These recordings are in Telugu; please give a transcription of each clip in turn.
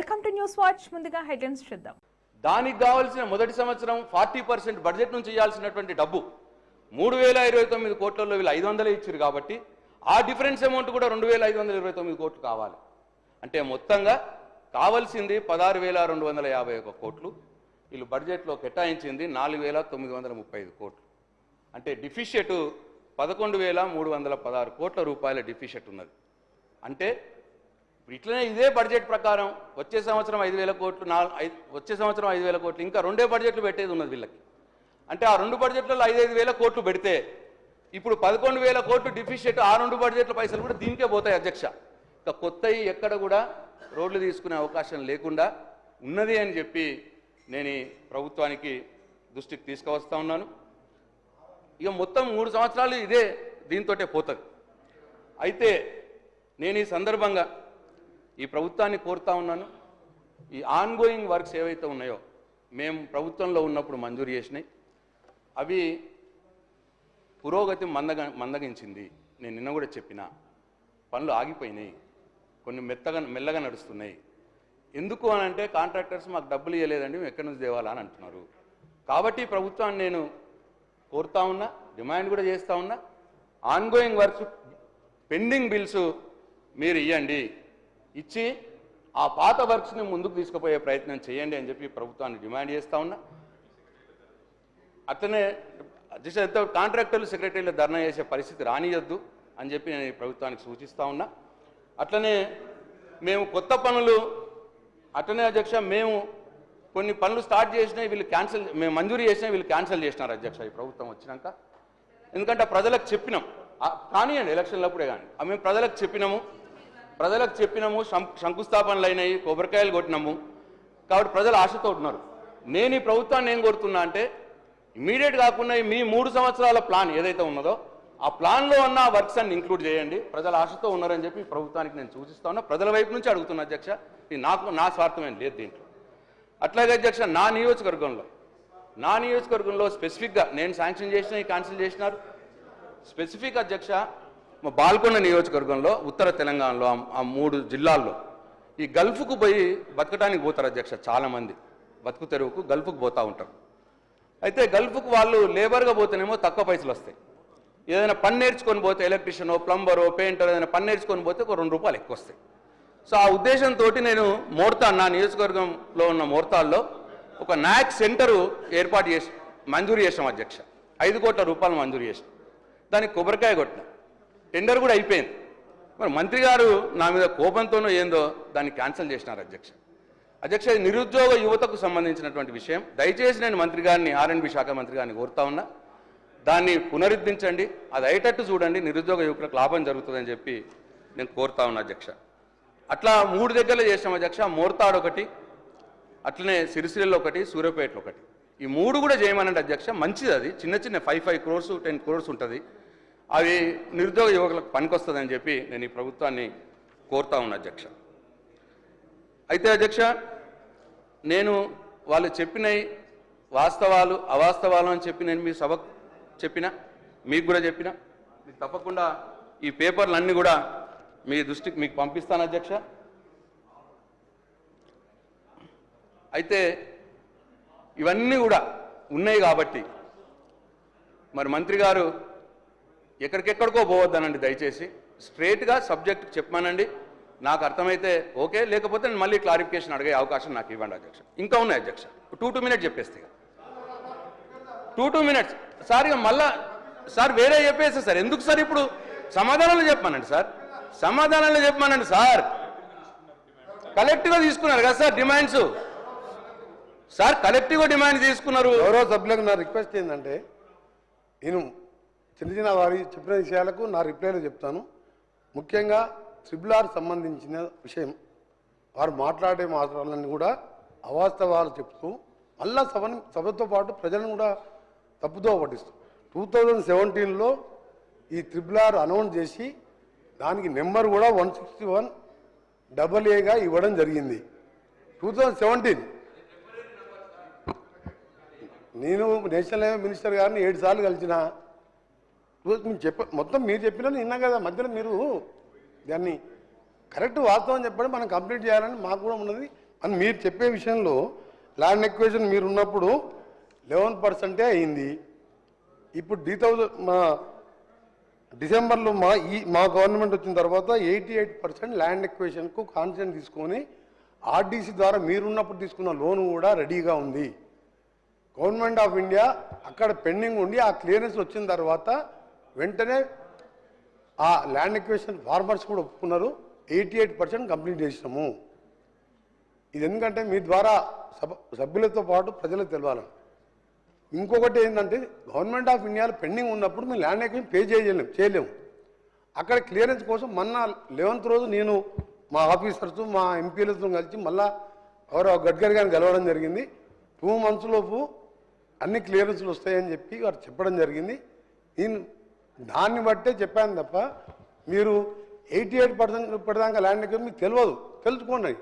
Welcome to news watch. ముందుగా హెడ్లైన్స్ చూద్దాం. దానికి కావాల్సిన మొదటి సంవత్సరం ఫార్టీ పర్సెంట్ బడ్జెట్ నుంచి ఇవ్వాల్సినటువంటి డబ్బు మూడు వేల ఇరవై తొమ్మిది కోట్లలో వీళ్ళు ఐదు వందలే ఇచ్చారు కాబట్టి ఆ డిఫరెన్స్ అమౌంట్ కూడా రెండు వేల ఐదు వందల ఇరవై తొమ్మిది కోట్లు కావాలి. అంటే మొత్తంగా కావాల్సింది పదహారు వేల రెండు వందల యాభై ఒక కోట్లు. వీళ్ళు బడ్జెట్లో కేటాయించింది నాలుగు వేల తొమ్మిది వందల ముప్పై ఐదు కోట్లు. అంటే డిఫిషియట్ పదకొండు వేల మూడు వందల పదహారు కోట్ల రూపాయల డిఫిషియట్ ఉన్నది. అంటే ఇట్లనే ఇదే బడ్జెట్ ప్రకారం వచ్చే సంవత్సరం ఐదు వేల కోట్లు నాలుగు వచ్చే సంవత్సరం ఐదు వేల కోట్లు ఇంకా రెండే బడ్జెట్లు పెట్టేది ఉన్నది వీళ్ళకి. అంటే ఆ రెండు బడ్జెట్లలో ఐదు ఐదు వేల కోట్లు పెడితే ఇప్పుడు పదకొండు వేల కోట్లు డిఫిషియట్ ఆ రెండు బడ్జెట్ల పైసలు కూడా దీనికే పోతాయి అధ్యక్ష. ఇక కొత్తవి ఎక్కడ కూడా రోడ్లు తీసుకునే అవకాశం లేకుండా ఉన్నది అని చెప్పి నేను ప్రభుత్వానికి దృష్టికి తీసుకువస్తా ఉన్నాను. ఇక మొత్తం మూడు సంవత్సరాలు ఇదే దీంతోటే పోతుంది. అయితే నేను ఈ సందర్భంగా ఈ ప్రభుత్వాన్ని కోరుతా ఉన్నాను. ఈ ఆన్గోయింగ్ వర్క్స్ ఏవైతే ఉన్నాయో మేము ప్రభుత్వంలో ఉన్నప్పుడు మంజూరు చేసినాయి. అవి పురోగతి మందగ మందగించింది. నేను నిన్న కూడా చెప్పిన. పనులు ఆగిపోయినాయి. కొన్ని మెత్తగా మెల్లగా నడుస్తున్నాయి. ఎందుకు అని అంటే కాంట్రాక్టర్స్ మాకు డబ్బులు ఇవ్వలేదండి మేము ఎక్కడి నుంచి తేవాలా అని అంటున్నారు. కాబట్టి ప్రభుత్వాన్ని నేను కోరుతా ఉన్నా డిమాండ్ కూడా చేస్తూ ఉన్నా. ఆన్గోయింగ్ వర్క్స్ పెండింగ్ బిల్స్ మీరు ఇవ్వండి ఇచ్చి ఆ పాత వర్క్స్ని ముందుకు తీసుకుపోయే ప్రయత్నం చేయండి అని చెప్పి ప్రభుత్వాన్ని డిమాండ్ చేస్తా ఉన్నా. అట్లనే అధ్యక్ష కాంట్రాక్టర్లు సెక్రటరీలు ధర్నా చేసే పరిస్థితి రానియొద్దు అని చెప్పి నేను ఈ ప్రభుత్వానికి సూచిస్తూ ఉన్నా. అట్లనే మేము కొత్త పనులు అట్లనే అధ్యక్ష మేము కొన్ని పనులు స్టార్ట్ చేసినాయి వీళ్ళు క్యాన్సిల్ మేము మంజూరు చేసినా వీళ్ళు క్యాన్సిల్ చేసినారు అధ్యక్ష ఈ ప్రభుత్వం వచ్చినాక. ఎందుకంటే ప్రజలకు చెప్పినాం. ఆ, కానివ్వండి ఎలక్షన్లప్పుడే కానీ మేము ప్రజలకు చెప్పినాము. ప్రజలకు చెప్పినాము శంకుస్థాపనలు అయినాయి కొబ్బరికాయలు కొట్టినాము. కాబట్టి ప్రజలు ఆశతో ఉన్నారు నేను ఈ ప్రభుత్వాన్ని ఏం కోరుతున్నా అంటే ఇమీడియట్ కాకుండా మీ మూడు సంవత్సరాల ప్లాన్ ఏదైతే ఉన్నదో ఆ ప్లాన్లో ఉన్న వర్క్స్ అన్ని ఇంక్లూడ్ చేయండి. ప్రజల ఆశతో ఉన్నారని చెప్పి ప్రభుత్వానికి నేను సూచిస్తా ఉన్నా. ప్రజల వైపు నుంచి అడుగుతున్నా అధ్యక్ష. ఇది నాకు నా స్వార్థమేం లేదు దీంట్లో. అట్లాగే అధ్యక్ష నా నియోజకవర్గంలో నా నియోజకవర్గంలో స్పెసిఫిక్గా నేను శాంక్షన్ చేసిన క్యాన్సిల్ చేసినారు. స్పెసిఫిక్ అధ్యక్ష బాల్కొండ నియోజకవర్గంలో ఉత్తర తెలంగాణలో ఆ- మూడు జిల్లాల్లో ఈ గల్ఫ్కు పోయి బతకడానికి పోతారు అధ్యక్ష చాలామంది. బతుకు తెరువుకు గల్ఫ్కు పోతూ ఉంటారు. అయితే గల్ఫ్కు వాళ్ళు లేబర్గా పోతేనేమో తక్కువ పైసలు వస్తాయి. ఏదైనా పని నేర్చుకొని పోతే ఎలక్ట్రిషియనో ప్లంబరో పెయింటర్ ఏదైనా పని నేర్చుకొని పోతే ఒక రెండు రూపాయలు ఎక్కువ వస్తాయి. సో ఆ ఉద్దేశంతో నేను మోర్తా నా నియోజకవర్గంలో ఉన్న మోర్తాల్లో ఒక నాయక్ సెంటరు ఏర్పాటు చేసి మంజూరు చేసాం అధ్యక్ష. ఐదు కోట్ల రూపాయలు మంజూరు చేసాం దానికి కొబ్బరికాయ కొట్టిన. టెండర్ కూడా అయిపోయింది. మరి మంత్రి గారు నా మీద కోపంతోనో ఏందో దాన్ని క్యాన్సిల్ చేసినారు అధ్యక్ష. అధ్యక్ష నిరుద్యోగ యువతకు సంబంధించినటువంటి విషయం దయచేసి నేను మంత్రి గారిని ఆర్ఎండ్బి శాఖ మంత్రి గారిని కోరుతా ఉన్నా. దాన్ని పునరుద్ధరించండి అది అయ్యేటట్టు చూడండి నిరుద్యోగ యువకులకు లాభం జరుగుతుందని చెప్పి నేను కోరుతా ఉన్నా అధ్యక్ష. అట్లా మూడు దగ్గరలో చేసాం అధ్యక్ష మోర్తాడు ఒకటి అట్లనే సిరిసిరిలో ఒకటి సూర్యాపేటలో ఒకటి. ఈ మూడు కూడా చేయమనండి అధ్యక్ష మంచిది అది. చిన్న చిన్న five five crores ten crores ఉంటుంది. అవి నిరుద్యోగ యువకులకు పనికొస్తుందని చెప్పి నేను ఈ ప్రభుత్వాన్ని కోరుతా ఉన్నా అధ్యక్ష. అయితే అధ్యక్ష నేను వాళ్ళు చెప్పినవి వాస్తవాలు అవాస్తవాలు అని చెప్పి నేను మీ సభ చెప్పిన మీకు కూడా చెప్పిన మీకు తప్పకుండా ఈ పేపర్లు అన్నీ కూడా మీ దృష్టికి మీకు పంపిస్తాను అధ్యక్ష. అయితే ఇవన్నీ కూడా ఉన్నాయి కాబట్టి మరి మంత్రి గారు ఎక్కడికెక్కడికో పోవద్దనండి దయచేసి. స్ట్రేట్గా సబ్జెక్ట్ చెప్పమానండి. నాకు అర్థమైతే ఓకే లేకపోతే నేను మళ్ళీ క్లారిఫికేషన్ అడిగే అవకాశం నాకు ఇవ్వండి అధ్యక్ష. ఇంకా ఉన్నాయి అధ్యక్ష. టూ టూ మినిట్స్ చెప్పేస్తే టూ టూ మినిట్స్. సార్ ఇక మళ్ళా సార్ వేరే చెప్పేస్తే సార్. ఎందుకు సార్ ఇప్పుడు సమాధానాలు చెప్పమానండి సార్? సమాధానాలు చెప్పమానండి సార్. కలెక్టివ్గా తీసుకున్నారు కదా సార్ డిమాండ్స్? సార్ కలెక్టివ్గా డిమాండ్ తీసుకున్నారు. ఎవరో సభ్యులకు నా రిక్వెస్ట్ ఏంటంటే నేను చిన్న చిన్న వారి చెప్పిన విషయాలకు నా రిప్లైలో చెప్తాను. ముఖ్యంగా ట్రిబుల్ ఆర్ సంబంధించిన విషయం. వారు మాట్లాడే మాత్రాలన్నీ కూడా అవాస్తవాలు చెప్తూ మళ్ళా సభని సభతో పాటు ప్రజలను కూడా తప్పుతో పట్టిస్తూ. టూ థౌజండ్ సెవెంటీన్లో ఈ త్రిబుల్ ఆర్ అనౌన్స్ చేసి దానికి నెంబర్ కూడా వన్ సిక్స్టీ వన్ డబల్ ఏగా ఇవ్వడం జరిగింది. టూ థౌజండ్ సెవెంటీన్ నేను నేషనల్ హైవే మినిస్టర్ గారిని ఏడు సార్లు కలిసిన రోజు మేము చెప్ప మొత్తం మీరు చెప్పినా విన్నా కదా మధ్యలో మీరు దాన్ని కరెక్ట్ వాస్తవం చెప్పడం మనం కంప్లీట్ చేయాలని మాకు కూడా ఉన్నది. అని మీరు చెప్పే విషయంలో ల్యాండ్ ఎక్వేషన్ మీరు ఉన్నప్పుడు లెవెన్ పర్సెంటే అయింది. ఇప్పుడు డీ థౌజండ్ మా డిసెంబర్లో మా ఈ మా గవర్నమెంట్ వచ్చిన తర్వాత ఎయిటీ ఎయిట్ పర్సెంట్ ల్యాండ్ ఎక్వేషన్కు కాన్సెంట్ తీసుకొని ఆర్డీసీ ద్వారా మీరున్నప్పుడు తీసుకున్న లోన్ కూడా రెడీగా ఉంది. గవర్నమెంట్ ఆఫ్ ఇండియా అక్కడ పెండింగ్ ఉండి ఆ క్లియరెన్స్ వచ్చిన తర్వాత వెంటనే ఆ ల్యాండ్ ఎక్వేషన్ ఫార్మర్స్ కూడా ఒప్పుకున్నారు. ఎయిటీ ఎయిట్ పర్సెంట్ కంప్లీట్ చేసినాము. ఇది ఎందుకంటే మీ ద్వారా సభ సభ్యులతో పాటు ప్రజలకు తెలవాలని ఇంకొకటి ఏంటంటే గవర్నమెంట్ ఆఫ్ ఇండియాలో పెండింగ్ ఉన్నప్పుడు మేము ల్యాండ్ ఎక్వేషన్ పే చేయలేము చేయలేము అక్కడ క్లియరెన్స్ కోసం మొన్న లెవెన్త్ రోజు నేను మా ఆఫీసర్స్ మా ఎంపీలతో కలిసి మళ్ళా ఎవరో గడ్కరీ గారిని కలవడం జరిగింది. టూ మంత్స్ లోపు అన్ని క్లియరెన్స్లు వస్తాయని చెప్పి వారు చెప్పడం జరిగింది. నేను దాన్ని బట్టే చెప్పాను తప్ప మీరు ఎయిటీ ఎయిట్ పర్సెంట్ ఇప్పటిదాకా ల్యాండ్ ఎక్వేషన్ మీకు తెలియదు. తెలుసుకోండి.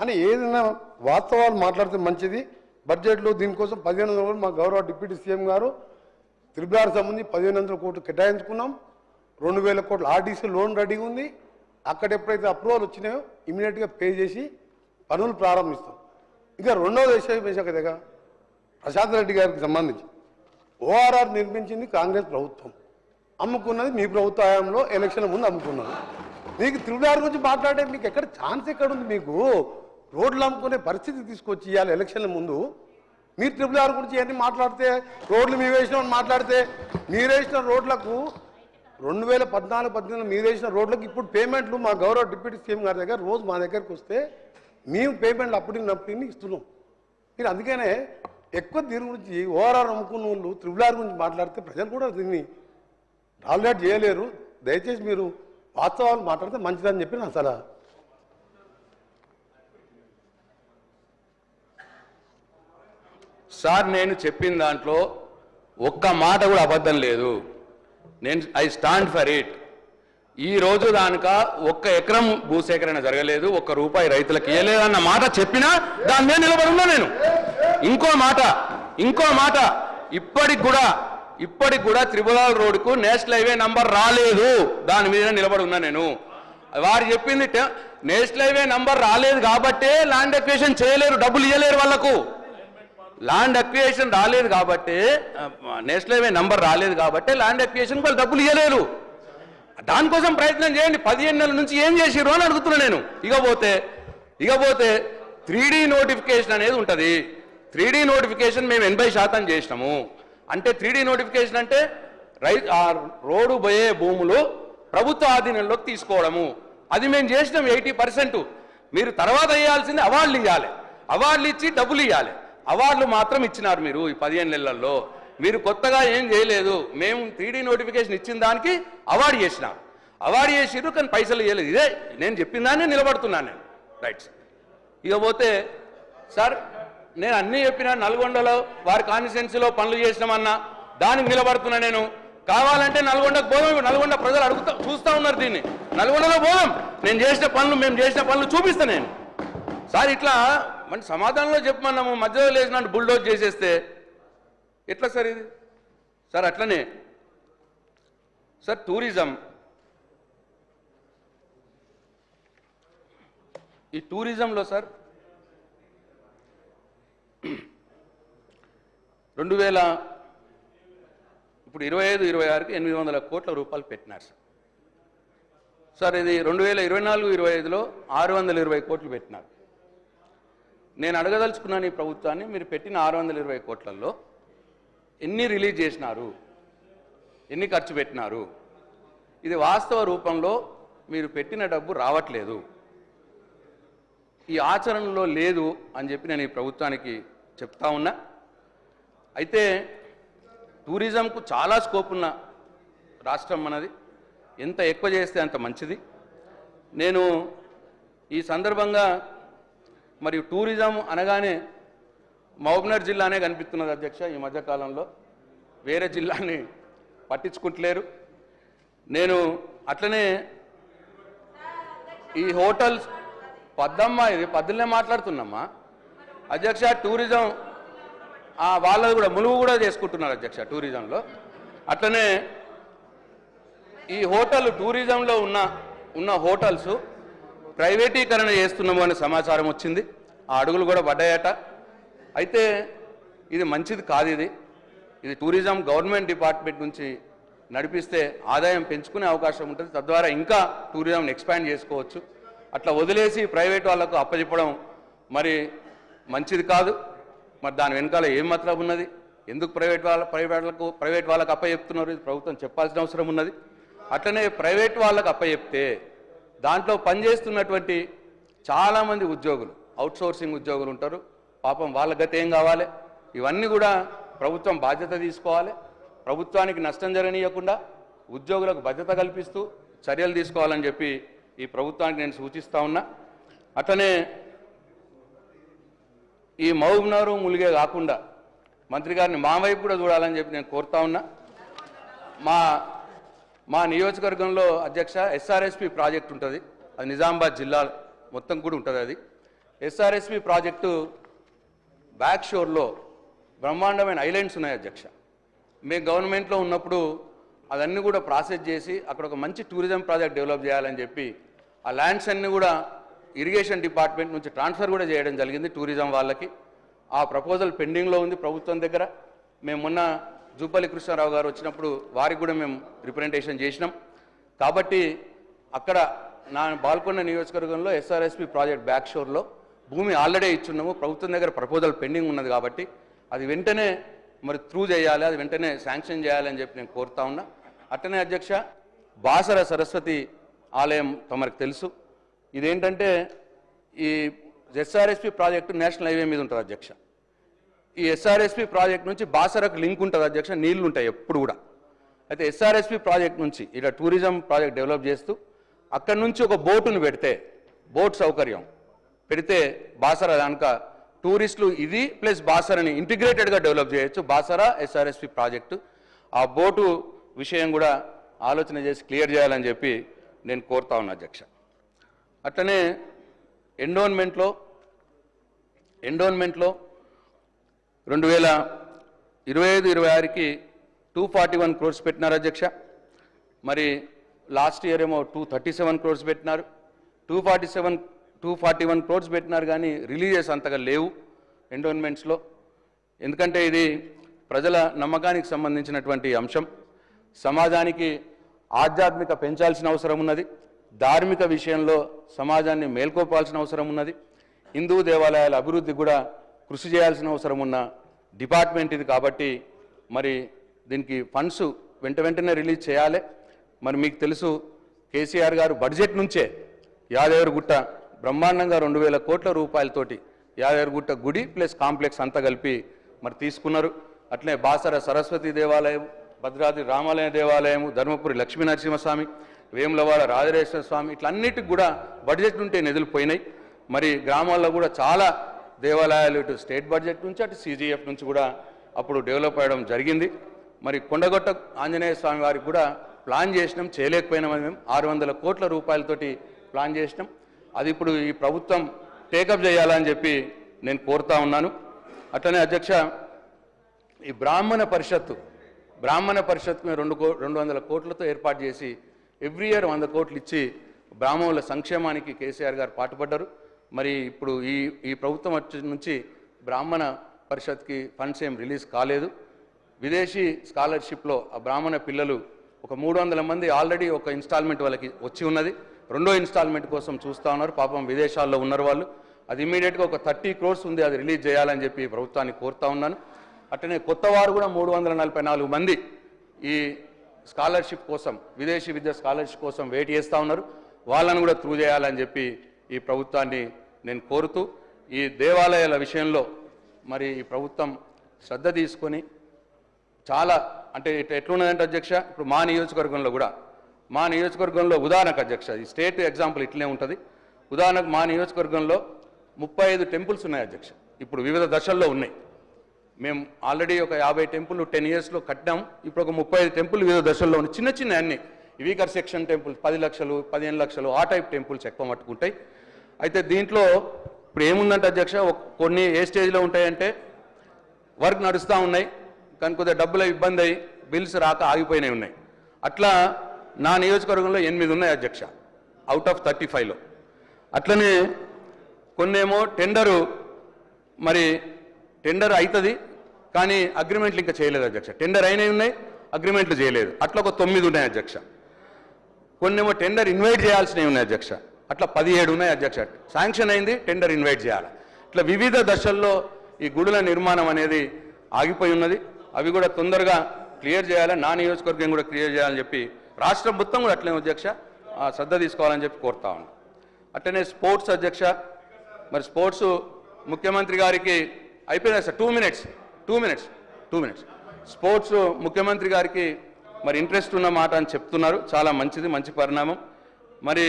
అని ఏదైనా వాస్తవాలు మాట్లాడితే మంచిది. బడ్జెట్లో దీనికోసం పదిహేను వందల కోట్లు మా గౌరవ డిప్యూటీ సీఎం గారు త్రిపురార్ సంబంధించి పదిహేను వందల కోట్లు కేటాయించుకున్నాం. రెండు వేల కోట్లు ఆర్టీసీ లోన్ రెడీగా ఉంది. అక్కడ ఎప్పుడైతే అప్రూవల్ వచ్చినాయో ఇమీడియట్గా పే చేసి పనులు ప్రారంభిస్తాం. ఇంకా రెండవ విషయం దగ్గర ప్రశాంత్ రెడ్డి గారికి సంబంధించి ఓఆర్ఆర్ నిర్మించింది కాంగ్రెస్ ప్రభుత్వం. అమ్ముకున్నది మీ ప్రభుత్వ హయాంలో ఎలక్షన్ ముందు అమ్ముకున్నది. మీకు తిరుగుదారు గురించి మాట్లాడే మీకు ఎక్కడ ఛాన్స్ ఎక్కడ ఉంది మీకు? రోడ్లు అమ్ముకునే పరిస్థితి తీసుకొచ్చి ఇవ్వాలి ఎలక్షన్ల ముందు. మీరు ట్రిపుల్ ఆర్ గురించి అన్నీ మాట్లాడితే రోడ్లు మీ వేసినామని మాట్లాడితే మీరు వేసిన రోడ్లకు రెండు వేల పద్నాలుగు పద్దెనిమిది మీరు వేసిన రోడ్లకు ఇప్పుడు పేమెంట్లు మా గౌరవ డిప్యూటీ సీఎం గారి దగ్గర రోజు మా దగ్గరకు వస్తే మేము పేమెంట్లు అప్పటికి ఇస్తున్నాం. మీరు అందుకనే ఎక్కువ దీని గురించి ఓఆర్ఆర్ అమ్ముకున్న వాళ్ళు త్రిపుల్ ఆర్ గురించి మాట్లాడితే ప్రజలు కూడా దీన్ని టాలరేట్ చేయలేరు. దయచేసి మీరు వాస్తవాలు మాట్లాడితే మంచిదని చెప్పి నా సలహా. సార్ నేను చెప్పిన దాంట్లో ఒక్క మాట కూడా అబద్ధం లేదు. నేను ఐ స్టాండ్ ఫర్ ఇట్. ఈ రోజు దానిక ఒక్క ఎకరం భూసేకరణ జరగలేదు ఒక్క రూపాయి రైతులకు ఇవ్వలేదు మాట చెప్పినా దాని మీద నిలబడి ఉన్నా నేను. ఇంకో మాట ఇంకో మాట ఇప్పటికి కూడా ఇప్పటికి కూడా త్రిపురాల రోడ్డుకు నేషనల్ హైవే నంబర్ రాలేదు. దాని మీద నిలబడున్నా నేను. వారు చెప్పింది నేషనల్ హైవే నంబర్ రాలేదు కాబట్టే ల్యాండ్ అక్వేషన్ చేయలేరు డబ్బులు ఇవ్వలేరు వాళ్ళకు. ల్యాండ్ అక్వియేషన్ రాలేదు కాబట్టి నేషనల్ హైవే నంబర్ రాలేదు కాబట్టి ల్యాండ్ అక్వియేషన్ వాళ్ళు డబ్బులు ఇవ్వలేరు దానికోసం ప్రయత్నం చేయండి. పదిహేను నెలల నుంచి ఏం చేసిర్రు అని అడుగుతున్నా నేను. ఇకపోతే ఇకపోతే త్రీ నోటిఫికేషన్ అనేది ఉంటుంది. త్రీ నోటిఫికేషన్ మేము ఎనభై శాతం చేసినాము. అంటే త్రీ నోటిఫికేషన్ అంటే రై ఆ రోడ్డు పోయే భూములు ప్రభుత్వ ఆధీనంలోకి తీసుకోవడము. అది మేము చేసినాం ఎయిటీ పర్సెంట్. మీరు తర్వాత వేయాల్సింది అవార్డులు ఇవ్వాలి అవార్డులు ఇచ్చి డబ్బులు ఇవ్వాలి అవార్డులు మాత్రం ఇచ్చినారు మీరు ఈ పదిహేను నెలల్లో. మీరు కొత్తగా ఏం చేయలేదు. మేము త్రీడీ నోటిఫికేషన్ ఇచ్చిన దానికి అవార్డు చేసినాం. అవార్డు చేసిరు కానీ పైసలు ఇవ్వలేదు ఇదే నేను చెప్పిన దాన్ని నిలబడుతున్నాను నేను. రైట్ ఇకపోతే సార్ నేను అన్నీ చెప్పిన నల్గొండలో వారి కాన్స్టిట్యున్సీలో పనులు చేసినామన్నా దానికి నిలబడుతున్నా నేను. కావాలంటే నల్గొండకు పోదాం నల్గొండ ప్రజలు అడుగుతా చూస్తా ఉన్నారు దీన్ని. నల్గొండలో పోదాం నేను చేసిన పనులు మేము చేసిన పనులు చూపిస్తా నేను. సార్ ఇట్లా మన సమాధానంలో చెప్పమన్నాము. మధ్యలో లేచినట్టు బుల్డోజ్ చేసేస్తే ఎట్లా సార్ ఇది? సార్ అట్లనే. Sir tourism. ఈ టూరిజంలో సార్ రెండు వేల ఇప్పుడు ఇరవై ఐదు ఇరవై ఆరుకి ఎనిమిది వందల కోట్ల రూపాయలు పెట్టినారు సార్. సార్ ఇది రెండు వేల ఇరవై నాలుగు ఇరవై ఐదులో ఆరు వందల ఇరవై కోట్లు పెట్టినారు. నేను అడగదలుచుకున్నాను ఈ ప్రభుత్వాన్ని మీరు పెట్టిన ఆరు వందల ఇరవై కోట్లలో ఎన్ని రిలీజ్ చేసినారు? ఎన్ని ఖర్చు పెట్టినారు? ఇది వాస్తవ రూపంలో మీరు పెట్టిన డబ్బు రావట్లేదు. ఈ ఆచరణలో లేదు అని చెప్పి నేను ఈ ప్రభుత్వానికి చెప్తా ఉన్నా. అయితే టూరిజంకు చాలా స్కోప్ ఉన్న రాష్ట్రం మనది. ఎంత ఎక్కువ చేస్తే అంత మంచిది. నేను ఈ సందర్భంగా మరి టూరిజం అనగానే మహబూబ్నగర్ జిల్లానే కనిపిస్తున్నది అధ్యక్ష ఈ మధ్యకాలంలో. వేరే జిల్లాని పట్టించుకుంటలేరు. నేను అట్లనే ఈ హోటల్స్ పద్దమ్మ ఇది పద్దులనే మాట్లాడుతున్నామ్మా అధ్యక్ష టూరిజం ఆ, వాళ్ళది కూడా ములుగు కూడా చేసుకుంటున్నారు అధ్యక్ష టూరిజంలో. అట్లనే ఈ హోటల్ టూరిజంలో ఉన్న ఉన్న హోటల్స్ ప్రైవేటీకరణ చేస్తున్నాము అనే సమాచారం వచ్చింది. ఆ అడుగులు కూడా పడ్డాయట. అయితే ఇది మంచిది కాదు ఇది. ఇది టూరిజం గవర్నమెంట్ డిపార్ట్మెంట్ నుంచి నడిపిస్తే ఆదాయం పెంచుకునే అవకాశం ఉంటుంది. తద్వారా ఇంకా టూరిజంని ఎక్స్పాండ్ చేసుకోవచ్చు. అట్లా వదిలేసి ప్రైవేట్ వాళ్ళకు అప్పచెప్పడం మరి మంచిది కాదు. మరి దాని వెనకాల ఏం మతలబు ఉన్నది? ఎందుకు ప్రైవేట్ వాళ్ళ ప్రైవేట్లకు ప్రైవేట్ వాళ్ళకు అప్పచెప్తున్నారు? ఇది ప్రభుత్వం చెప్పాల్సిన అవసరం ఉన్నది. అట్లనే ప్రైవేట్ వాళ్ళకు అప్పచెప్తే దాంట్లో పనిచేస్తున్నటువంటి చాలామంది ఉద్యోగులు అవుట్సోర్సింగ్ ఉద్యోగులు ఉంటారు. పాపం వాళ్ళ గత ఏం కావాలి? ఇవన్నీ కూడా ప్రభుత్వం బాధ్యత తీసుకోవాలి. ప్రభుత్వానికి నష్టం జరగనీయకుండా ఉద్యోగులకు భద్రత కల్పిస్తూ చర్యలు తీసుకోవాలని చెప్పి ఈ ప్రభుత్వానికి నేను సూచిస్తూ ఉన్నా. అట్లనే ఈ మహబూబ్నగర్ ములిగే కాకుండా మంత్రి గారిని మా వైపు కూడా చూడాలని చెప్పి నేను కోరుతా ఉన్నా. మా మా నియోజకవర్గంలో అధ్యక్ష ఎస్ఆర్ఎస్పి ప్రాజెక్ట్ ఉంటుంది. అది నిజామాబాద్ జిల్లా మొత్తం కూడా ఉంటుంది అది. ఎస్ఆర్ఎస్పి ప్రాజెక్టు బ్యాక్ షోర్లో బ్రహ్మాండమైన ఐలాండ్స్ ఉన్నాయి అధ్యక్ష. మేము గవర్నమెంట్లో ఉన్నప్పుడు అవన్నీ కూడా ప్రాసెస్ చేసి అక్కడ ఒక మంచి టూరిజం ప్రాజెక్ట్ డెవలప్ చేయాలని చెప్పి ఆ ల్యాండ్స్ అన్నీ కూడా ఇరిగేషన్ డిపార్ట్మెంట్ నుంచి ట్రాన్స్ఫర్ కూడా చేయడం జరిగింది టూరిజం వాళ్ళకి. ఆ ప్రపోజల్ పెండింగ్లో ఉంది ప్రభుత్వం దగ్గర. మేము మొన్న జూపల్లి కృష్ణారావు గారు వచ్చినప్పుడు వారికి కూడా మేము రిప్రజెంటేషన్ చేసినాం. కాబట్టి అక్కడ నా బాల్కొండ నియోజకవర్గంలో ఎస్ఆర్ఎస్పి ప్రాజెక్ట్ బ్యాక్ షోర్లో భూమి ఆల్రెడీ ఇచ్చున్నాము. ప్రభుత్వం దగ్గర ప్రపోజల్ పెండింగ్ ఉన్నది కాబట్టి అది వెంటనే మరి త్రూ చేయాలి అది వెంటనే శాంక్షన్ చేయాలని చెప్పి నేను కోరుతా ఉన్నా. అట్టనే అధ్యక్ష బాసర సరస్వతి ఆలయం తమకు తెలుసు. ఇదేంటంటే ఈ ఎస్ఆర్ఎస్పి ప్రాజెక్టు నేషనల్ హైవే మీద ఉంటుంది అధ్యక్ష. ఈ ఎస్ఆర్ఎస్పి ప్రాజెక్ట్ నుంచి బాసరకు లింక్ ఉంటుంది అధ్యక్ష నీళ్ళు ఉంటాయి ఎప్పుడు కూడా. అయితే ఎస్ఆర్ఎస్పి ప్రాజెక్ట్ నుంచి ఇలా టూరిజం ప్రాజెక్ట్ డెవలప్ చేస్తూ అక్కడి నుంచి ఒక బోటును పెడితే బోట్ సౌకర్యం పెడితే బాసర దానిక టూరిస్టులు ఇది ప్లస్ బాసరని ఇంటిగ్రేటెడ్గా డెవలప్ చేయొచ్చు. Basara SRSP project. ఆ బోటు విషయం కూడా ఆలోచన చేసి క్లియర్ చేయాలని చెప్పి నేను కోరుతా ఉన్నా అధ్యక్ష. అట్లనే ఎండోన్మెంట్లో ఎండోన్మెంట్లో రెండు వేల ఇరవై ఐదు ఇరవై ఆరుకి టూ ఫార్టీ వన్ క్రోర్స్ పెట్టినారు అధ్యక్ష. మరి లాస్ట్ ఇయర్ ఏమో టూ థర్టీ సెవెన్ క్రోర్స్ పెట్టినారు. Two forty seven two forty one crores పెట్టినారు కానీ రిలీజెస్ అంతగా లేవు ఎండోన్మెంట్స్లో ఎందుకంటే ఇది ప్రజల నమ్మకానికి సంబంధించినటువంటి అంశం. సమాజానికి ఆధ్యాత్మిక పెంచాల్సిన అవసరం ఉన్నది. ధార్మిక విషయంలో సమాజాన్ని మేల్కోపాల్సిన అవసరం ఉన్నది. హిందూ దేవాలయాల అభివృద్ధి కూడా కృషి చేయాల్సిన అవసరం ఉన్న డిపార్ట్మెంట్ ఇది కాబట్టి మరి దీనికి ఫండ్స్ వెంట వెంటనే రిలీజ్ చేయాలి. మరి మీకు తెలుసు కేసీఆర్ గారు బడ్జెట్ నుంచే యాదగిరిగుట్ట బ్రహ్మాండంగా రెండు వేల కోట్ల రూపాయలతోటి యాదగిరిగుట్ట గుడి ప్లస్ కాంప్లెక్స్ అంతా కలిపి మరి తీసుకున్నారు. అట్లనే బాసర సరస్వతి దేవాలయం భద్రాద్రి రామాలయ దేవాలయము ధర్మపురి లక్ష్మీనరసింహస్వామి వేములవాడ రాజరేశ్వర స్వామి ఇట్లన్నిటికి కూడా బడ్జెట్ ఉంటే నిధులు పోయినాయి. మరి గ్రామాల్లో కూడా చాలా దేవాలయాలు ఇటు స్టేట్ బడ్జెట్ నుంచి అటు సీజీఎఫ్ నుంచి కూడా అప్పుడు డెవలప్ అవ్వడం జరిగింది. మరి కొండగొట్ట ఆంజనేయ స్వామి వారికి కూడా ప్లాన్ చేసినాం చేయలేకపోయినామని మేము. ఆరు వందల కోట్ల రూపాయలతోటి ప్లాన్ చేసినాం. అది ఇప్పుడు ఈ ప్రభుత్వం టేకప్ చేయాలని చెప్పి నేను కోరుతా ఉన్నాను. అట్లనే అధ్యక్ష ఈ బ్రాహ్మణ పరిషత్తు బ్రాహ్మణ పరిషత్కు మేము రెండు కో రెండు వందల కోట్లతో ఏర్పాటు చేసి ఎవ్రీ ఇయర్ వంద కోట్లు ఇచ్చి బ్రాహ్మణుల సంక్షేమానికి కేసీఆర్ గారు పాటుపడ్డారు. మరి ఇప్పుడు ఈ ఈ ప్రభుత్వం వచ్చి నుంచి బ్రాహ్మణ పరిషత్కి ఫండ్స్ ఏం రిలీజ్ కాలేదు. విదేశీ స్కాలర్షిప్లో ఆ బ్రాహ్మణ పిల్లలు ఒక మూడు వందల మంది ఆల్రెడీ ఒక ఇన్స్టాల్మెంట్ వాళ్ళకి వచ్చి ఉన్నది. రెండో ఇన్స్టాల్మెంట్ కోసం చూస్తూ ఉన్నారు. పాపం విదేశాల్లో ఉన్నారు వాళ్ళు. అది ఇమీడియట్గా ఒక థర్టీ క్రోర్స్ ఉంది. అది రిలీజ్ చేయాలని చెప్పి ప్రభుత్వాన్ని కోరుతా ఉన్నాను. అట్లనే కొత్త వారు కూడా మూడు వందల నలభై నాలుగు మంది ఈ స్కాలర్షిప్ కోసం విదేశీ విద్య స్కాలర్షిప్ కోసం వెయిట్ చేస్తూ ఉన్నారు. వాళ్ళను కూడా త్రూ చేయాలని చెప్పి ఈ ప్రభుత్వాన్ని నేను కోరుతూ ఈ దేవాలయాల విషయంలో మరి ఈ ప్రభుత్వం శ్రద్ధ తీసుకొని చాలా అంటే ఇట్ ఎట్లున్నదంటే అధ్యక్ష ఇప్పుడు మా నియోజకవర్గంలో కూడా మా నియోజకవర్గంలో ఉదాహరణకు అధ్యక్ష ఈ స్టేట్ ఎగ్జాంపుల్ ఇట్లే ఉంటుంది. ఉదాహరణకు మా నియోజకవర్గంలో ముప్పై ఐదు టెంపుల్స్ ఉన్నాయి అధ్యక్ష. ఇప్పుడు వివిధ దశల్లో ఉన్నాయి. మేము ఆల్రెడీ ఒక యాభై టెంపుల్ టెన్ ఇయర్స్లో కట్టాం. ఇప్పుడు ఒక ముప్పై ఐదు టెంపుల్ వివిధ దశల్లో ఉన్న చిన్న చిన్న అన్ని. వీకర్ సెక్షన్ టెంపుల్స్ పది లక్షలు పదిహేను లక్షలు ఆ టైప్ టెంపుల్స్ ఎక్కువ మట్టుకుంటాయి. అయితే దీంట్లో ఇప్పుడు ఏముందంటే అధ్యక్ష కొన్ని ఏ స్టేజ్లో ఉంటాయంటే వర్క్ నడుస్తూ ఉన్నాయి. కానీ కొద్దిగా డబ్బులు ఇబ్బంది అయ్యి బిల్స్ రాక ఆగిపోయినాయి ఉన్నాయి. అట్లా నా నియోజకవర్గంలో ఎనిమిది ఉన్నాయి అధ్యక్ష అవుట్ ఆఫ్ థర్టీ ఫైవ్లో అట్లనే కొన్నేమో టెండరు మరి టెండర్ అవుతుంది కానీ అగ్రిమెంట్లు ఇంకా చేయలేదు అధ్యక్ష. టెండర్ అయినవి ఉన్నాయి అగ్రిమెంట్లు చేయలేదు. అట్లా ఒక తొమ్మిది ఉన్నాయి అధ్యక్ష. కొన్నేమో టెండర్ ఇన్వైట్ చేయాల్సినవి ఉన్నాయి అధ్యక్ష. అట్లా పదిహేడు ఉన్నాయి అధ్యక్ష. శాంక్షన్ అయింది టెండర్ ఇన్వైట్ చేయాలి. ఇట్లా వివిధ దశల్లో ఈ గుడుల నిర్మాణం అనేది ఆగిపోయి ఉన్నది. అవి కూడా తొందరగా క్లియర్ చేయాలి. నా నియోజకవర్గం కూడా క్లియర్ చేయాలని చెప్పి రాష్ట్ర మొత్తం కూడా అట్లే అధ్యక్ష శ్రద్ధ తీసుకోవాలని చెప్పి కోరుతా ఉన్నాను అట్లనే స్పోర్ట్స్ అధ్యక్ష మరి స్పోర్ట్స్ ముఖ్యమంత్రి గారికి అయిపోయింది sir two minutes two minutes two minutes sports ముఖ్యమంత్రి గారికి మరి ఇంట్రెస్ట్ ఉన్న మాట అని చెప్తున్నారు. చాలా మంచిది మంచి పరిణామం. మరి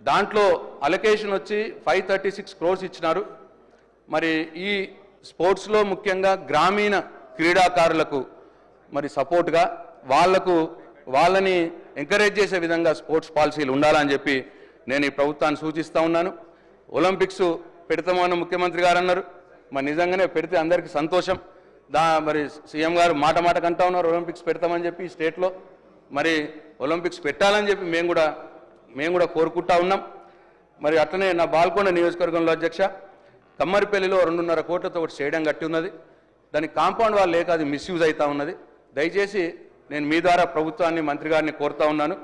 దాంట్లో అలొకేషన్ వచ్చి ఫైవ్ థర్టీ సిక్స్ క్రోర్స్ ఇచ్చినారు. మరి ఈ స్పోర్ట్స్లో ముఖ్యంగా గ్రామీణ క్రీడాకారులకు మరి సపోర్ట్గా వాళ్ళకు వాళ్ళని ఎంకరేజ్ చేసే విధంగా స్పోర్ట్స్ పాలసీలు ఉండాలని చెప్పి నేను ఈ ప్రభుత్వాన్ని సూచిస్తూ ఉన్నాను. ఒలింపిక్స్ పెడతామని ముఖ్యమంత్రి గారు అన్నారు. మరి నిజంగానే పెడితే అందరికీ సంతోషం. దా మరి సీఎం గారు మాట మాట కంటా ఉన్నారు ఒలింపిక్స్ పెడతామని చెప్పి ఈ స్టేట్లో మరి ఒలింపిక్స్ పెట్టాలని చెప్పి మేము కూడా మేము కూడా కోరుకుంటా ఉన్నాం. మరి అట్లనే నా బాల్కొండ నియోజకవర్గంలో అధ్యక్ష కమ్మరిపల్లిలో రెండున్నర కోట్లతో ఒకటి చేయడం కట్టి ఉన్నది. దానికి కాంపౌండ్ వాళ్ళు లేక అది మిస్యూజ్ అవుతా ఉన్నది. దయచేసి నేను మీ ద్వారా ప్రభుత్వాన్ని మంత్రి గారిని కోరుతా ఉన్నాను.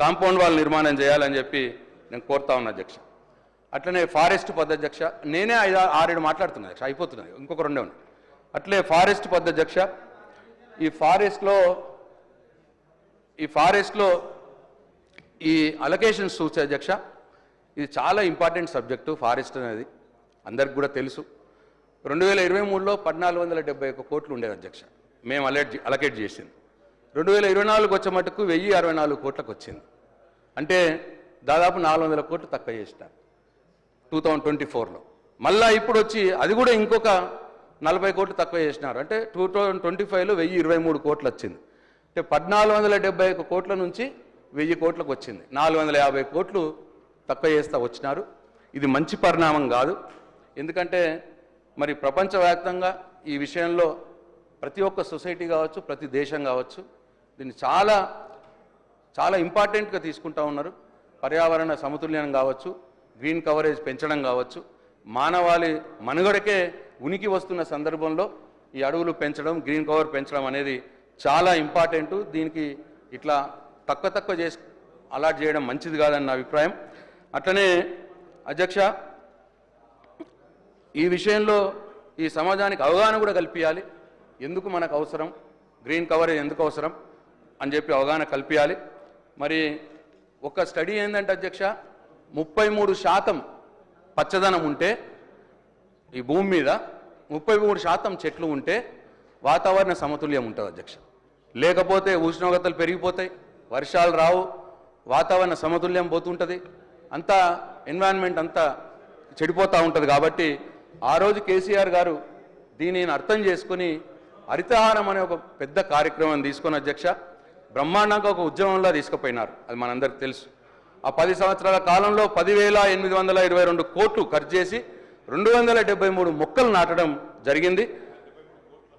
కాంపౌండ్ వాల్ నిర్మాణం చేయాలని చెప్పి నేను కోరుతా ఉన్నా అధ్యక్ష. అట్లనే ఫారెస్ట్ పద్ధతి అధ్యక్ష నేనే ఐదు ఆరేడు మాట్లాడుతున్నా అధ్యక్ష అయిపోతున్నది. ఇంకొక రెండే ఉన్నాయి. అట్లే ఫారెస్ట్ పద్ధతి అధ్యక్ష ఈ ఫారెస్ట్లో ఈ ఫారెస్ట్లో ఈ అలొకేషన్స్ చూసే అధ్యక్ష ఇది చాలా ఇంపార్టెంట్ సబ్జెక్టు ఫారెస్ట్ అనేది. అందరికి కూడా తెలుసు. రెండు వేల ఇరవై మూడులో పద్నాలుగు వందల డెబ్బై ఒక్క కోట్లు ఉండేది అధ్యక్ష. మేము అలర్ట్ అలకేట్ చేసింది. రెండు వేల ఇరవై నాలుగు వచ్చే మటుకు వెయ్యి అరవై నాలుగు కోట్లకు వచ్చింది. అంటే దాదాపు నాలుగు వందల కోట్లు తక్కువ చేసినారు. టూ థౌజండ్ ట్వంటీ ఫోర్లో మళ్ళా ఇప్పుడు వచ్చి అది కూడా ఇంకొక నలభై కోట్లు తక్కువ చేసినారు. అంటే టూ థౌజండ్ ట్వంటీ ఫైవ్లో వెయ్యి ఇరవై మూడు కోట్లు వచ్చింది అంటే పద్నాలుగు వందల డెబ్బై ఒక కోట్ల నుంచి వెయ్యి కోట్లకు వచ్చింది. నాలుగు వందల యాభై కోట్లు తక్కువ చేస్తా వచ్చినారు. ఇది మంచి పరిణామం కాదు. ఎందుకంటే మరి ప్రపంచవ్యాప్తంగా ఈ విషయంలో ప్రతి ఒక్క సొసైటీ కావచ్చు ప్రతి దేశం కావచ్చు దీన్ని చాలా చాలా ఇంపార్టెంట్గా తీసుకుంటా ఉన్నారు. పర్యావరణ సమతుల్యం కావచ్చు గ్రీన్ కవరేజ్ పెంచడం కావచ్చు. మానవాళి మనుగడకే ఉనికి వస్తున్న సందర్భంలో ఈ అడవులు పెంచడం గ్రీన్ కవర్ పెంచడం అనేది చాలా ఇంపార్టెంట్. దీనికి ఇట్లా తక్కువ తక్కువ చేసి అలాట్ చేయడం మంచిది కాదని నా అభిప్రాయం. అట్లనే అధ్యక్ష ఈ విషయంలో ఈ సమాజానికి అవగాహన కూడా కల్పించాలి ఎందుకు మనకు అవసరం? గ్రీన్ కవరేజ్ ఎందుకు అవసరం? అని చెప్పి అవగాహన కల్పించాలి మరి ఒక స్టడీ ఏంటంటే అధ్యక్ష ముప్పై మూడు శాతం పచ్చదనం ఉంటే ఈ భూమి మీద ముప్పై మూడు శాతం చెట్లు ఉంటే వాతావరణ సమతుల్యం ఉంటుంది అధ్యక్ష. లేకపోతే ఉష్ణోగ్రతలు పెరిగిపోతాయి వర్షాలు రావు వాతావరణ సమతుల్యం పోతుంటుంది అంతా ఎన్విరాన్మెంట్ అంతా చెడిపోతూ ఉంటుంది కాబట్టి ఆ రోజు కేసీఆర్ గారు దీనిని అర్థం చేసుకుని హరితహారం అనే ఒక పెద్ద కార్యక్రమం తీసుకొని అధ్యక్ష బ్రహ్మాండంగా ఒక ఉద్యమంలో తీసుకుపోయినారు. అది మనందరికి తెలుసు. ఆ పది సంవత్సరాల కాలంలో పదివేల ఎనిమిది వందల ఇరవై రెండు కోట్లు ఖర్చు చేసి రెండు వందల డెబ్బై మూడు మొక్కలు నాటడం జరిగింది.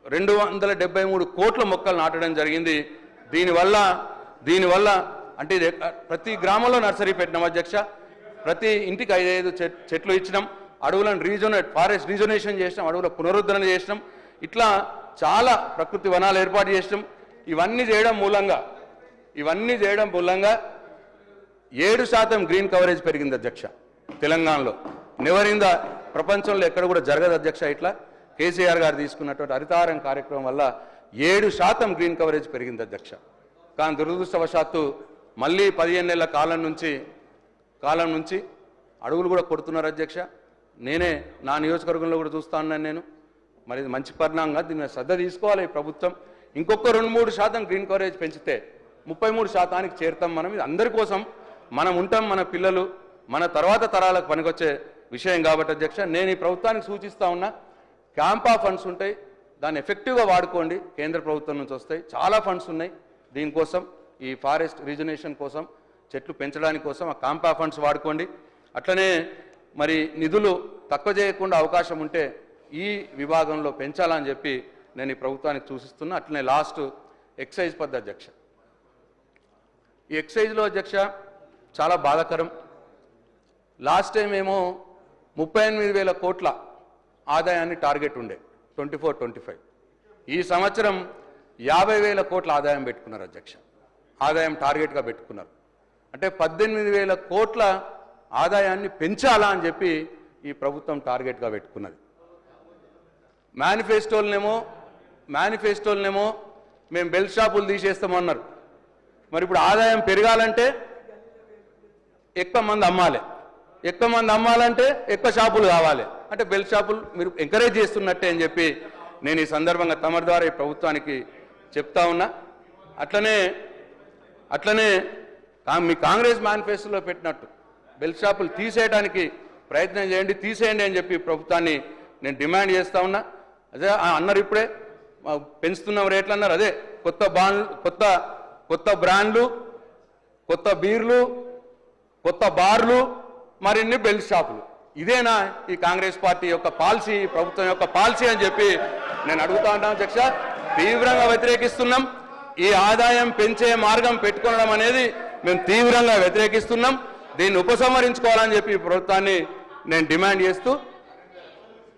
రెండు వందల డెబ్బై మూడు కోట్ల మొక్కలు నాటడం జరిగింది. దీనివల్ల దీనివల్ల అంటే ప్రతి గ్రామంలో నర్సరీ పెట్టినాం అధ్యక్ష. ప్రతి ఇంటికి ఐదైదు చెట్- చెట్లు ఇచ్చినాం. అడవులను రీజోనేట్ ఫారెస్ట్ రీజోనేషన్ చేసినాం. అడవుల పునరుద్ధరణ చేసినాం. ఇట్లా చాలా ప్రకృతి వనాలు ఏర్పాటు చేసినాం. ఇవన్నీ చేయడం మూలంగా ఇవన్నీ చేయడం మూలంగా ఏడు శాతం గ్రీన్ కవరేజ్ పెరిగింది అధ్యక్ష. తెలంగాణలో. నెవరింద ప్రపంచంలో ఎక్కడ కూడా జరగదు అధ్యక్ష ఇట్లా. కేసీఆర్ గారు తీసుకున్నటువంటి హరితారం కార్యక్రమం వల్ల ఏడు శాతం గ్రీన్ కవరేజ్ పెరిగింది అధ్యక్ష. కానీ దురదృష్టవశాత్తు మళ్ళీ పదిహేను నెలల కాలం నుంచి కాలం నుంచి అడుగులు కూడా కొడుతున్నారు అధ్యక్ష. నేనే నా నియోజకవర్గంలో కూడా చూస్తా ఉన్నాను నేను. మరి ఇది మంచి పరిణామంగా దీని శ్రద్ధ తీసుకోవాలి ఈ ప్రభుత్వం. ఇంకొక రెండు మూడు శాతం గ్రీన్ కవరేజ్ పెంచితే ముప్పై మూడు శాతానికి చేరుతాం మనం. ఇది అందరి కోసం మనం ఉంటాం మన పిల్లలు మన తర్వాత తరాలకు పనికొచ్చే విషయం కాబట్టి అధ్యక్ష నేను ఈ ప్రభుత్వానికి సూచిస్తా ఉన్నా క్యాంపా ఫండ్స్ ఉంటాయి దాన్ని ఎఫెక్టివ్గా వాడుకోండి కేంద్ర ప్రభుత్వం నుంచి వస్తాయి. చాలా ఫండ్స్ ఉన్నాయి. దీనికోసం ఈ ఫారెస్ట్ రీజనేషన్ కోసం చెట్లు పెంచడానికి కోసం ఆ కాంపా ఫండ్స్ వాడుకోండి. అట్లనే మరి నిధులు తక్కువ చేయకుండా అవకాశం ఉంటే ఈ విభాగంలో పెంచాలని చెప్పి నేను ఈ ప్రభుత్వానికి సూచిస్తున్నా. అట్లనే లాస్ట్ ఎక్సైజ్ పద్ధతి అధ్యక్ష. ఈ ఎక్సైజ్లో అధ్యక్ష చాలా బాధాకరం. లాస్ట్ టైం ఏమో ముప్పై ఎనిమిది వేల కోట్ల ఆదాయాన్ని టార్గెట్ ఉండే ట్వంటీ ఫోర్ ట్వంటీ ఫైవ్. ఈ సంవత్సరం యాభై వేల కోట్ల ఆదాయం పెట్టుకున్నారు అధ్యక్ష. ఆదాయం టార్గెట్గా పెట్టుకున్నారు. అంటే పద్దెనిమిది వేల కోట్ల ఆదాయాన్ని పెంచాలా అని చెప్పి ఈ ప్రభుత్వం టార్గెట్గా పెట్టుకున్నది. మేనిఫెస్టోలనేమో మేనిఫెస్టోలనేమో మేము బెల్ షాపులు తీసేస్తామన్నారు. మరి ఇప్పుడు ఆదాయం పెరగాలంటే ఎక్కువ మంది అమ్మాలి. ఎక్కువ మంది అమ్మాలంటే ఎక్కువ షాపులు కావాలి. అంటే బెల్ షాపులు మీరు ఎంకరేజ్ చేస్తున్నట్టే అని చెప్పి నేను ఈ సందర్భంగా తమరి ద్వారా ఈ ప్రభుత్వానికి చెప్తా ఉన్నా. అట్లనే అట్లనే మీ కాంగ్రెస్ మేనిఫెస్టోలో పెట్టినట్టు బెల్ షాపులు తీసేయడానికి ప్రయత్నం చేయండి తీసేయండి అని చెప్పి ప్రభుత్వాన్ని నేను డిమాండ్ చేస్తా ఉన్నా. అదే అన్నారు ఇప్పుడే పెంచుతున్నాం రేట్లు అన్నారు అదే కొత్త బాండ్లు కొత్త కొత్త బ్రాండ్లు కొత్త బీర్లు కొత్త బార్లు మరిన్ని బెల్ట్ షాపులు ఇదేనా ఈ కాంగ్రెస్ పార్టీ యొక్క పాలసీ ప్రభుత్వం యొక్క పాలసీ అని చెప్పి నేను అడుగుతా ఉంటాను అధ్యక్ష. తీవ్రంగా వ్యతిరేకిస్తున్నాం. ఈ ఆదాయం పెంచే మార్గం పెట్టుకోవడం అనేది మేము తీవ్రంగా వ్యతిరేకిస్తున్నాం. దీన్ని ఉపసంహరించుకోవాలని చెప్పి ప్రభుత్వాన్ని నేను డిమాండ్ చేస్తూ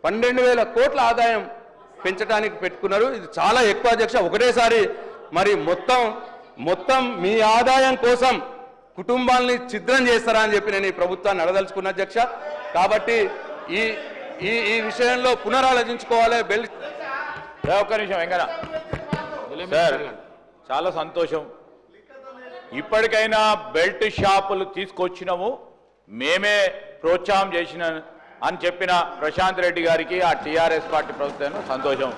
పన్నెండు వేల కోట్ల ఆదాయం పెంచడానికి పెట్టుకున్నారు. ఇది చాలా ఎక్కువ అధ్యక్ష. ఒకటేసారి మరి మొత్తం మొత్తం మీ ఆదాయం కోసం కుటుంబాలని ఛిద్రం చేస్తారా అని చెప్పి నేను ఈ ప్రభుత్వాన్ని అడదలుచుకున్న అధ్యక్ష. కాబట్టి ఈ ఈ ఈ విషయంలో పునరాలోచించుకోవాలి. బెల్ ఒక్క నిమిషం వెంకన్న. సార్ చాలా సంతోషం. ఇప్పటికైనా బెల్ట్ షాపులు తీసుకొచ్చినాము. మేమే ప్రోత్సాహం చేసిన అని చెప్పిన ప్రశాంత్ రెడ్డి గారికి ఆ టీఆర్ఎస్ పార్టీ ప్రభుత్వం సంతోషం.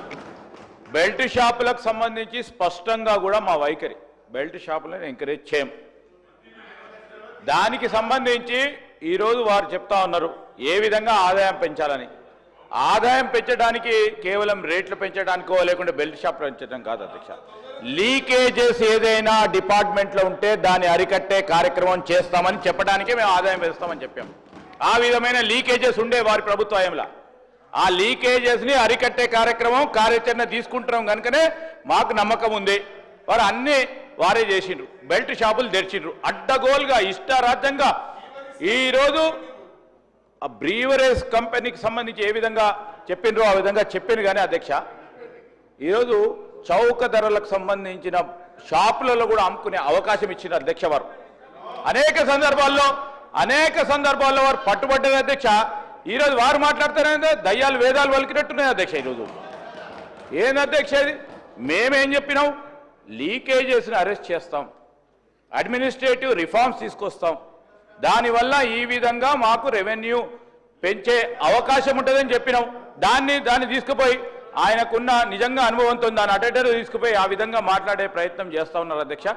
బెల్ట్ షాపులకు సంబంధించి స్పష్టంగా కూడా మా వైఖరి. బెల్ట్ షాపులను ఎంకరేజ్ చేయం. దానికి సంబంధించి ఈరోజు వారు చెప్తా ఉన్నారు ఏ విధంగా ఆదాయం పెంచాలని. ఆదాయం పెంచడానికి కేవలం రేట్లు పెంచడానికో లేకుంటే బెల్ట్ షాప్ పెంచడం కాదు అధ్యక్ష. లీకేజెస్ ఏదైనా డిపార్ట్మెంట్లో ఉంటే దాన్ని అరికట్టే కార్యక్రమం చేస్తామని చెప్పడానికే మేము ఆదాయం వేస్తామని చెప్పాం. ఆ విధమైన లీకేజెస్ ఉండే వారి ప్రభుత్వంలో. ఆ లీకేజెస్ని అరికట్టే కార్యక్రమం కార్యాచరణ తీసుకుంటున్నాం కనుకనే మాకు నమ్మకం ఉంది. వారు అన్ని వారే చేసిండ్రు. బెల్ట్ షాపులు తెరిచిండ్రు. అడ్డగోలుగా ఇష్టారాజ్యంగా. ఈరోజు ఆ బ్రీవరేజ్ కంపెనీకి సంబంధించి ఏ విధంగా చెప్పిండ్రో ఆ విధంగా చెప్పింది కానీ అధ్యక్ష. ఈరోజు చౌక ధరలకు సంబంధించిన షాపులలో కూడా అమ్ముకునే అవకాశం ఇచ్చిన అధ్యక్ష వారు. అనేక సందర్భాల్లో అనేక సందర్భాల్లో వారు పట్టుబడ్డది అధ్యక్ష. ఈరోజు వారు మాట్లాడతారంటే దయ్యాలు వేదాలు వలికినట్టున్నాయి అధ్యక్ష ఈరోజు ఏంది అధ్యక్ష ఇది? మేమేం చెప్పినాం? లీకేజెస్ని అరెస్ట్ చేస్తాం. అడ్మినిస్ట్రేటివ్ రిఫార్మ్స్ తీసుకొస్తాం. దానివల్ల ఈ విధంగా మాకు రెవెన్యూ పెంచే అవకాశం ఉంటుందని చెప్పినాం. దాన్ని దాన్ని తీసుకుపోయి ఆయనకున్న నిజంగా అనుభవంతో దాని అటెండర్ తీసుకుపోయి ఆ విధంగా మాట్లాడే ప్రయత్నం చేస్తా ఉన్నారు అధ్యక్ష.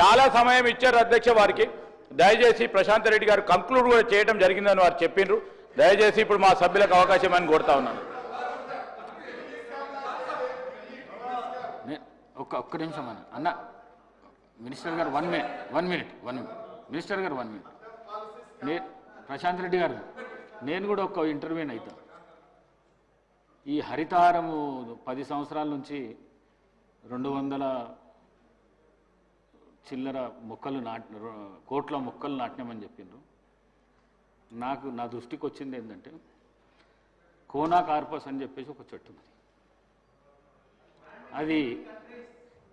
చాలా సమయం ఇచ్చారు అధ్యక్ష వారికి. దయచేసి ప్రశాంత్ రెడ్డి గారు కంక్లూడ్ కూడా చేయడం జరిగిందని వారు చెప్పిండ్రు దయచేసి ఇప్పుడు మా సభ్యులకు అవకాశం అని కోరుతా ఉన్నాను నే- ఒక్క ఒక్క నిమిషం అన్న. అన్న మినిస్టర్ గారు one minute one minute one minister గారు వన్ మినిట్. నే ప్రశాంత్ రెడ్డి గారు నేను కూడా ఒక ఇంటర్వ్యూని అవుతా ఈ హరితారము పది సంవత్సరాల నుంచి రెండు వందల చిల్లర మొక్కలు నాటి కోట్ల మొక్కలు నాటినామని చెప్పిండ్రు. నాకు నా దృష్టికి వచ్చింది ఏంటంటే కోనా కార్పస్ అని చెప్పేసి ఒక చెట్టు ఉంది. అది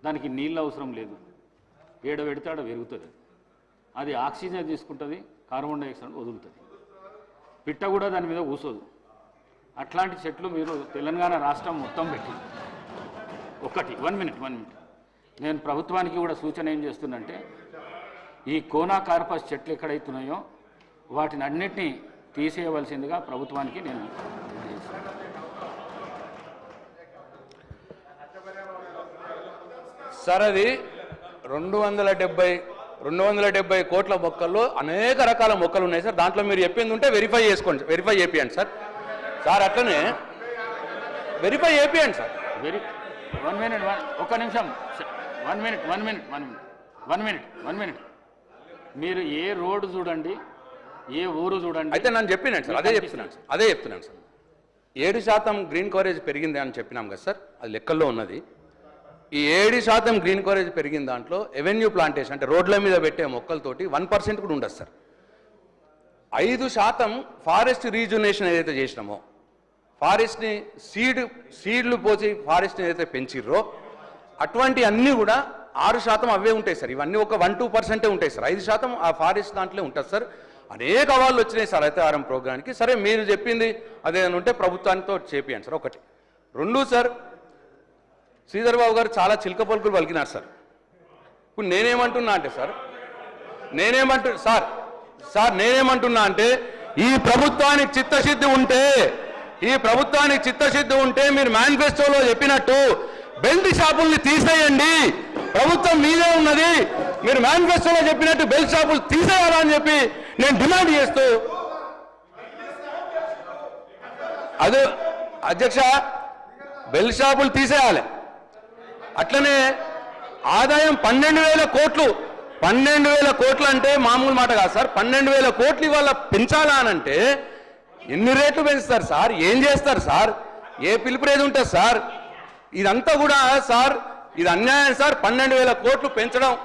దానికి నీళ్ళు అవసరం లేదు. ఏడ పెడితే ఆడ పెరుగుతుంది అది ఆక్సిజన్ తీసుకుంటుంది కార్బన్ డైఆక్సైడ్ వదులుతుంది. పిట్ట కూడా దాని మీద కూసోదు అట్లాంటి చెట్లు మీరు తెలంగాణ రాష్ట్రం మొత్తం పెట్టి ఒకటి వన్ మినిట్ వన్ మినిట్. నేను ప్రభుత్వానికి కూడా సూచన ఏం చేస్తుందంటే ఈ కోనా కార్పస్ చెట్లు ఎక్కడైతున్నాయో వాటిని అన్నిటినీ తీసేయవలసిందిగా ప్రభుత్వానికి నేను సార్ అది రెండు వందల డెబ్బై రెండు వందల డెబ్బై కోట్ల మొక్కల్లో అనేక రకాల మొక్కలు ఉన్నాయి సార్. దాంట్లో మీరు చెప్పింది ఉంటే వెరిఫై చేసుకోండి వెరిఫై చేపియండి సార్. సార్ అట్లనే verify చేపియండి sir. Very one minute one ఒక్క నిమిషం. One minute one minute one minute one minute one minute మీరు ఏ రోడ్డు చూడండి ఏ ఊరు చూడండి అయితే నన్ను చెప్పినాను సార్ అదే చెప్తున్నాను సార్ అదే చెప్తున్నాను సార్. ఏడు శాతం గ్రీన్ కవరేజ్ పెరిగింది అని చెప్పినాం కదా సార్ అది లెక్కల్లో ఉన్నది. ఈ ఏడు శాతం గ్రీన్ కవరేజ్ పెరిగిన దాంట్లో ఎవెన్యూ ప్లాంటేషన్ అంటే రోడ్ల మీద పెట్టే మొక్కలతోటి వన్ పర్సెంట్ కూడా ఉండదు సార్. ఐదు శాతం ఫారెస్ట్ రీజునేషన్ ఏదైతే చేసినామో ఫారెస్ట్ని సీడ్ సీడ్లు పోసి ఫారెస్ట్ని ఏదైతే పెంచిర్రో అటువంటి అన్నీ కూడా ఆరు శాతం అవే ఉంటాయి సార్. ఇవన్నీ ఒక వన్ టూ పర్సెంటే ఉంటాయి సార్. ఐదు శాతం ఆ ఫారెస్ట్ దాంట్లో ఉంటుంది సార్. అనేక అవాళ్ళు వచ్చినాయి సార్ హరితహారం ప్రోగ్రామ్కి. సరే మీరు చెప్పింది అదేదైనా ఉంటే ప్రభుత్వానితో చేపియండి సార్. ఒకటి. రెండు సార్ శ్రీధర్ బాబు గారు చాలా చిలక పలుకులు పలికినారు సార్. ఇప్పుడు నేనేమంటున్నా అంటే సార్ నేనేమంటు సార్ సార్ నేనేమంటున్నా అంటే ఈ ప్రభుత్వానికి చిత్తశుద్ధి ఉంటే ఈ ప్రభుత్వానికి చిత్తశుద్ధి ఉంటే మీరు మేనిఫెస్టోలో చెప్పినట్టు బెల్ట్ షాపుల్ని తీసేయండి ప్రభుత్వం మీదే ఉన్నది మీరు మేనిఫెస్టోలో చెప్పినట్టు బెల్ట్ షాపులు తీసేయాలని చెప్పి నేను డిమాండ్ చేస్తూ. అదే అధ్యక్ష బెల్ట్ షాపులు తీసేయాలి. అట్లనే ఆదాయం పన్నెండు వేల కోట్లు. పన్నెండు వేల కోట్లు అంటే మామూలు మాట కాదు సార్. పన్నెండు వేల కోట్లు ఇవాళ పెంచాలా అంటే ఎన్ని రేట్లు పెంచుతారు సార్? ఏం చేస్తారు సార్? ఏ పిలుపురేది ఉంటుంది సార్. ఇదంతా కూడా సార్ ఇది అన్యాయం సార్. పన్నెండు వేల కోట్లు పెంచడం